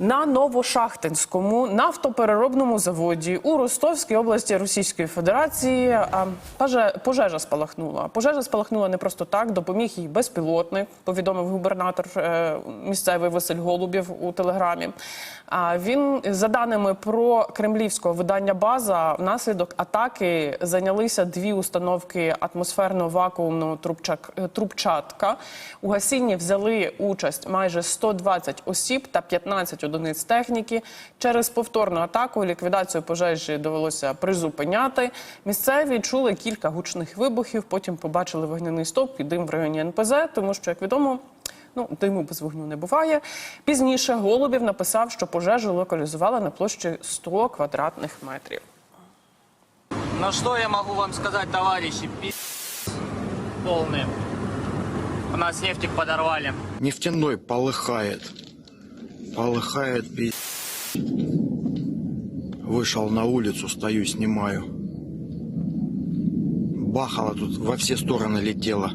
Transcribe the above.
На Новошахтинському нафтопереробному заводі у Ростовській області Російської Федерації пожежа спалахнула. Пожежа спалахнула не просто так, допоміг їй безпілотник, повідомив губернатор е, місцевий Василь Голубів у телеграмі. Він за даними про кремлівського видання База, внаслідок атаки зайнялися дві установки атмосферно-вакуумного трубчатка. У гасінні взяли участь майже 120 осіб та 15 одиниць техніки. Через повторну атаку ліквідацію пожежі довелося призупиняти. Місцеві чули кілька гучних вибухів. Потім побачили вогняний стовп і дим в районі НПЗ, тому що, як відомо. Ну, диму без вогню не буває. Пізніше Голубів написав, що пожежу локалізували на площі 100 квадратних метрів. Ну что я могу вам сказать, товарищи? Пи*** полные. У нас нефтик подорвали. Нефтяной полыхает. Полыхает, пи***. Вышел на улицу, стою, снимаю. Бахало тут во все стороны летело.